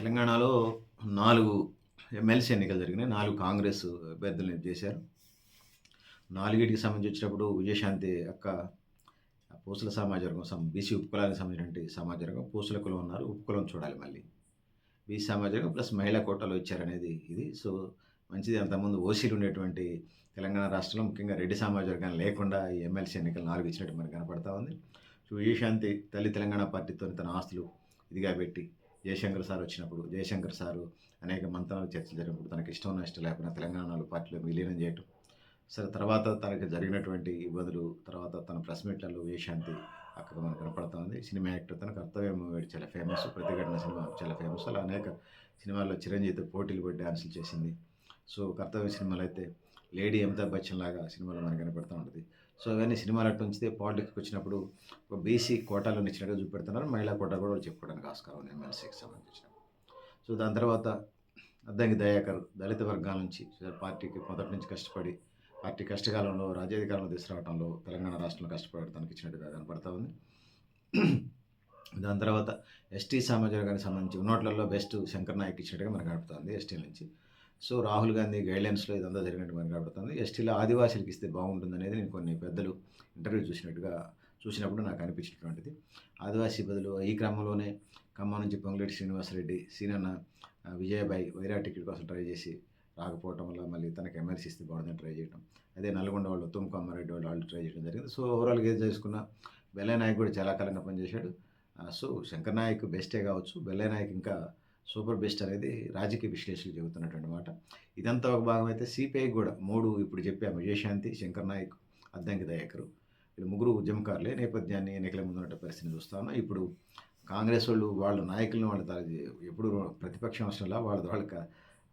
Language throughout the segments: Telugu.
తెలంగాణలో నాలుగు ఎమ్మెల్సీ ఎన్నికలు జరిగినాయి నాలుగు కాంగ్రెస్ అభ్యర్థులను చేశారు నాలుగిటికి సంబంధించి వచ్చినప్పుడు విజయశాంతి అక్క పూసల సమాజవర్గం సం బీసీ ఉపకులానికి సంబంధించినటువంటి సమాజవర్గం పూసల కులం ఉన్నారు ఉపకులం చూడాలి మళ్ళీ. బీసీ సమాజవర్గం ప్లస్ మహిళా కోటాలో ఇచ్చారనేది ఇది. సో మంచిది అంతకుముందు ఓసీలు ఉండేటువంటి తెలంగాణ రాష్ట్రంలో ముఖ్యంగా రెడ్డి సమాజవర్గం లేకుండా ఈ ఎమ్మెల్సీ ఎన్నికలు నాలుగు ఇచ్చినట్టు మనకు కనపడతా ఉంది. సో విజయశాంతి తల్లి తెలంగాణ పార్టీతో తన ఆస్తులు ఇదిగా పెట్టి జయశంకర్ సార్ వచ్చినప్పుడు జయశంకర్ సారు అనేక మంత్రాలు చర్చలు జరిగినప్పుడు తనకి ఇష్టం నష్టం లేకుండా తెలంగాణలో పార్టీలో విలీనం చేయటం. సరే తర్వాత తనకి జరిగినటువంటి ఇబ్బందులు తర్వాత తన ప్రెస్ మీట్లలో విశాంతి అక్కడ మనకు కనపడుతుంది సినిమా యాక్టర్ తన కర్తవ్యం మూవీ చాలా ఫేమస్ ప్రతిఘటన సినిమా చాలా ఫేమస్ అలా అనేక సినిమాల్లో చిరంజీవితో పోటీలు పడి డ్యాన్సులు చేసింది. సో కర్తవ్య సినిమాలు అయితే లేడీ అమితాబ్ బచ్చన్ లాగా సినిమాలో మనకు కనపడుతూ ఉంటుంది. సో ఇవన్నీ సినిమాలు అటు ఉంచితే పాలిటిక్స్కి వచ్చినప్పుడు ఒక బీసీ కోటాలో ఇచ్చినట్టుగా చూపెడుతున్నారు. మహిళా కోటా కూడా చెప్పుకోవడానికి ఆస్కారం ఉంది ఎమ్మెల్సీకి సంబంధించిన. సో దాని తర్వాత అద్దంకి దయాకర్ దళిత వర్గాల నుంచి పార్టీకి మొదటి నుంచి కష్టపడి పార్టీ కష్టకాలంలో రాజ్యాధికారంలో తీసుకురావడంలో తెలంగాణ రాష్ట్రంలో కష్టపడటానికి ఇచ్చినట్టుగా కనపడతా ఉంది. దాని తర్వాత ఎస్టీ సామాజిక వర్గానికి సంబంధించి ఉన్నోట్లలో బెస్ట్ శంకర్ నాయక్ ఇచ్చినట్టుగా మనకు కనపడుతుంది ఎస్టీ నుంచి సో రాహుల్ గాంధీ గైడ్లైన్స్లో ఇదంతా జరిగినట్టు మనకు కనబడుతుంది ఎస్టీలో ఆదివాసీలకు ఇస్తే బాగుంటుంది అనేది నేను కొన్ని పెద్దలు ఇంటర్వ్యూ చూసినట్టుగా చూసినప్పుడు నాకు అనిపించినటువంటిది. ఆదివాసీ బదులు ఈ క్రమంలోనే ఖమ్మం నుంచి పొంగులేటి శ్రీనివాసరెడ్డి సీనన్న ఆ, విజయబాయి వైరా టికెట్ కోసం ట్రై చేసి రాకపోవటం వల్ల మళ్ళీ తనకి ఎమ్మెల్సీ ఇస్తే బాగుందని ట్రై చేయడం అదే నల్గొండ వాళ్ళు తుమ్కు వాళ్ళు వాళ్ళు ట్రై చేయడం జరిగింది. సో ఓవరాల్గా ఏది చేసుకున్న బెల్లయ్య నాయక్ కూడా చాలా కాలంగా పనిచేశాడు. సో శంకర్ నాయక్ బెస్టే కావచ్చు. బెల్లయ్య నాయక్ ఇంకా సూపర్ బెస్ట్ అనేది రాజకీయ విశ్లేషకులు చెబుతున్నటువంటి మాట. ఇదంతా ఒక భాగం అయితే సిపిఐ కూడా మూడు ఇప్పుడు చెప్పాము విజయశాంతి శంకర్ నాయక్ అద్దంకి దయాకరు. వీళ్ళు ముగ్గురు ఉద్యమకారులే. నేపథ్యాన్ని ఎన్నికల ముందు పరిస్థితిని చూస్తాను ఇప్పుడు కాంగ్రెస్ వాళ్ళు వాళ్ళ నాయకులను వాళ్ళ ఎప్పుడు ప్రతిపక్షం అవసరంలా వాళ్ళ వాళ్ళకి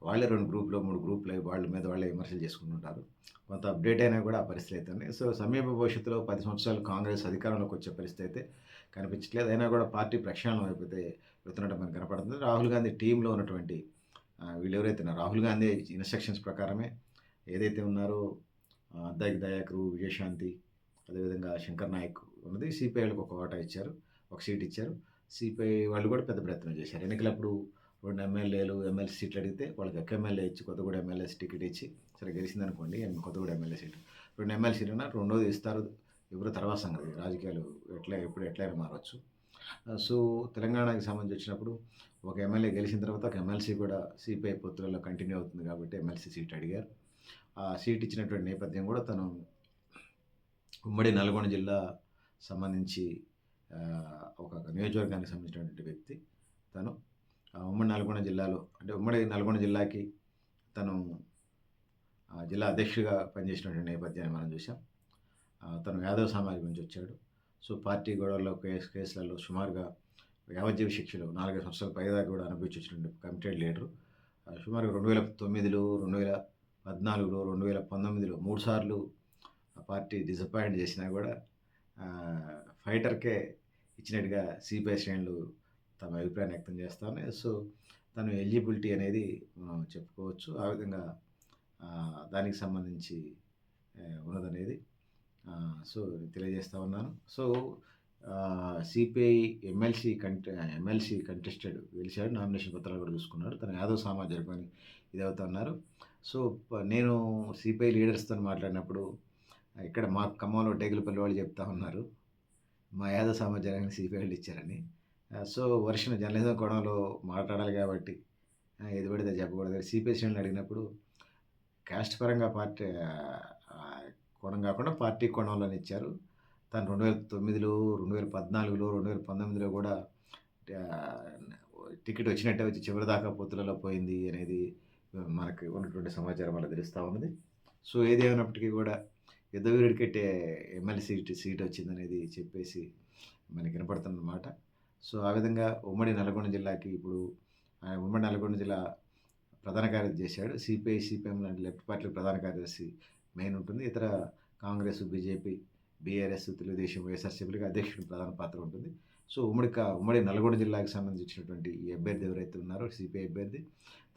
వాళ్ళే రెండు గ్రూపులో మూడు గ్రూపులు అయి వాళ్ళ మీద వాళ్ళే విమర్శలు చేసుకుంటుంటారు. కొంత అప్డేట్ అయినా కూడా ఆ పరిస్థితి అయితే సో సమీప భవిష్యత్తులో పది సంవత్సరాలు కాంగ్రెస్ అధికారంలోకి వచ్చే పరిస్థితి అయితే కనిపించట్లేదు. అయినా కూడా పార్టీ ప్రక్షాళన అయిపోతే వెళ్తున్నట్టు మనకు కనపడుతుంది. రాహుల్ గాంధీ టీంలో ఉన్నటువంటి వీళ్ళు ఎవరైతే ఉన్నారో రాహుల్ గాంధీ ఇన్స్ట్రక్షన్స్ ప్రకారమే ఏదైతే ఉన్నారో అద్దాకి దయాకరు విజయశాంతి అదేవిధంగా శంకర్ నాయక్ ఉన్నది. సిపిఐలకు ఒక ఓటా ఇచ్చారు ఒక సీట్ ఇచ్చారు. సిపిఐ వాళ్ళు కూడా పెద్ద ప్రయత్నం చేశారు. ఎన్నికలప్పుడు రెండు ఎమ్మెల్యేలు ఎమ్మెల్సీ సీట్లు అడిగితే వాళ్ళకి ఒక ఎమ్మెల్యే ఇచ్చి కొత్తగూడ ఎమ్మెల్యే టికెట్ ఇచ్చి సరే గెలిచింది అనుకోండి కొత్తగూడ ఎమ్మెల్యే సీటు. రెండు ఎమ్మెల్యే సీట్ ఉన్నా రెండోది ఇస్తారు. ఎవరు తర్వాత సంగతి. రాజకీయాలు ఎట్లా ఎప్పుడు ఎట్లయినా మారవచ్చు సో తెలంగాణకి సంబంధించి వచ్చినప్పుడు ఒక ఎమ్మెల్యే గెలిచిన తర్వాత ఒక ఎమ్మెల్సీ కూడా సిపిఐ పొత్తులలో కంటిన్యూ అవుతుంది కాబట్టి ఎమ్మెల్సీ సీట్ అడిగారు. ఆ సీట్ ఇచ్చినటువంటి నేపథ్యం కూడా తను ఉమ్మడి నల్గొండ జిల్లా సంబంధించి ఒక నియోజకవర్గానికి సంబంధించినటువంటి వ్యక్తి. తను ఉమ్మడి నల్గొండ జిల్లాలో అంటే ఉమ్మడి నల్గొండ జిల్లాకి తను జిల్లా అధ్యక్షుడిగా పనిచేసినటువంటి నేపథ్యాన్ని మనం చూసాం తను యాదవ్ సమాజం నుంచి వచ్చాడు. సో పార్టీ గొడవల్లో కేసు కేసులలో సుమారుగా యావజ్జీవ శిక్షలు నాలుగైదు సంవత్సరాల పైదాకా కూడా అనుభవించినటువంటి వచ్చినటువంటి కమిటెడ్ లీడరు. సుమారుగా రెండు వేల తొమ్మిదిలో రెండు వేల పద్నాలుగులో రెండు వేల పంతొమ్మిదిలో మూడు సార్లు పార్టీ డిసప్పాయింట్ చేసినా కూడా ఫైటర్కే ఇచ్చినట్టుగా సిపిఐ శ్రేణులు తమ అభిప్రాయం వ్యక్తం చేస్తాను. సో తను ఎలిజిబిలిటీ అనేది మనం చెప్పుకోవచ్చు. ఆ విధంగా దానికి సంబంధించి ఉన్నదనేది సో తెలియజేస్తూ ఉన్నాను. సో సిపిఐ ఎమ్మెల్సీ కంటె ఎమ్మెల్సీ కంటెస్టెడ్ గెలిచాడు నామినేషన్ పత్రాలు కూడా చూసుకున్నాడు తన యాదవ్ సామాజిక అని ఇది అవుతా ఉన్నారు సో నేను సిపిఐ లీడర్స్తో మాట్లాడినప్పుడు ఇక్కడ మా ఖమ్మంలో డేగులపల్లి వాళ్ళు చెప్తా ఉన్నారు. మా యాదవ్ సమాజానికి సిపిఐ వాళ్ళు ఇచ్చారని. సో వర్షం జర్నలిజం కోణంలో మాట్లాడాలి కాబట్టి ఏది పడితే చెప్పకూడదు. సిపిఐ అడిగినప్పుడు క్యాస్ట్ పరంగా పార్టీ కోణం కాకుండా పార్టీ కోణంలోనే ఇచ్చారు. తను రెండు వేల తొమ్మిదిలో రెండు వేల పద్నాలుగులో రెండు వేల పంతొమ్మిదిలో కూడా టికెట్ వచ్చినట్టే వచ్చి చివరి దాకా పొత్తులలో పోయింది అనేది మనకి ఉన్నటువంటి సమాచారం అలా తెలుస్తూ ఉన్నది. సో ఏదేమైనప్పటికీ కూడా యుద్ధవీరుడికి ఎమ్మెల్యే సీట్ సీట్ వచ్చిందనేది చెప్పేసి మనకి వినపడుతున్నమాట. సో ఆ విధంగా ఉమ్మడి నల్గొండ జిల్లాకి ఇప్పుడు ఆయన ఉమ్మడి నల్గొండ జిల్లా ప్రధాన కార్యదర్శి చేశాడు. సిపిఐ సిపిఎం లాంటి లెఫ్ట్ పార్టీ ప్రధాన కార్యదర్శి మెయిన్ ఉంటుంది. ఇతర కాంగ్రెస్ బీజేపీ బీఆర్ఎస్ తెలుగుదేశం వైఎస్ఆర్సీపీకి అధ్యక్షుడు ప్రధాన పాత్ర ఉంటుంది. సో ఉమ్మడి కా ఉమ్మడి నల్గొండ జిల్లాకి సంబంధించినటువంటి ఈ అభ్యర్థి ఎవరైతే ఉన్నారో సిపిఐ అభ్యర్థి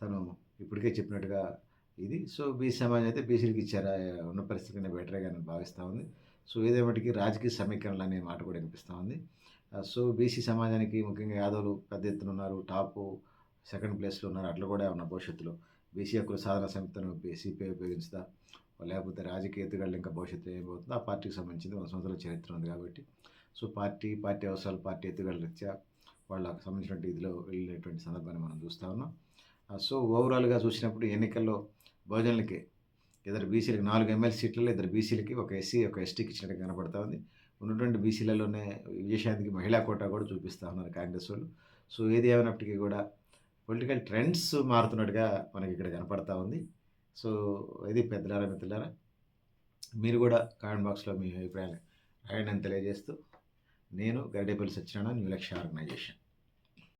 తను ఇప్పటికే చెప్పినట్టుగా ఇది. సో బీసీ సమాజం అయితే బీసీలకు ఇచ్చారా ఉన్న పరిస్థితి కన్నా బెటర్గా నేను భావిస్తూ ఉంది. సో ఏదేమటికి రాజకీయ సమీకరణలు అనే మాట కూడా వినిపిస్తూ ఉంది. సో బీసీ సమాజానికి ముఖ్యంగా యాదవులు పెద్ద ఎత్తున ఉన్నారు టాపు సెకండ్ ప్లేస్లో ఉన్నారు అట్లా కూడా ఉన్న భవిష్యత్తులో? బీసీ హక్కుల సాధన సమితిను సిపిఐ ఉపయోగించుదా లేకపోతే రాజకీయ ఎత్తుగడలు ఇంకా భవిష్యత్తులో ఏమవుతుందో ఆ పార్టీకి సంబంధించింది వంద సంవత్సరాల చరిత్ర ఉంది కాబట్టి. సో పార్టీ పార్టీ అవసరాలు పార్టీ ఎత్తుగడలు ఇచ్చా వాళ్ళకి సంబంధించినటువంటి ఇదిలో వెళ్ళేటువంటి సందర్భాన్ని మనం చూస్తూ ఉన్నాం. సో ఓవరాల్గా చూసినప్పుడు ఎన్నికల్లో భోజనాలకి ఇద్దరు బీసీలకి నాలుగు ఎమ్మెల్సీ సీట్లలో ఇద్దరు బీసీలకి ఒక ఎస్సీ ఒక ఎస్టీకి ఇచ్చినట్టు కనపడతా ఉంది. ఉన్నటువంటి బీసీలలోనే విజయశాంతికి మహిళా కోటా కూడా చూపిస్తూ ఉన్నారు కాంగ్రెస్ వాళ్ళు. సో ఏది ఏమైనప్పటికీ కూడా పొలిటికల్ ట్రెండ్స్ మారుతున్నట్టుగా మనకి ఇక్కడ కనపడతా ఉంది. సో ఇది పెద్దలారా మిత్రులారా మీరు కూడా కామెంట్ బాక్స్లో మీ అభిప్రాయాలు రాయండి అని తెలియజేస్తూ నేను గరిడేపల్లి సత్యనారాయణ న్యూ లక్ష్య ఆర్గనైజేషన్.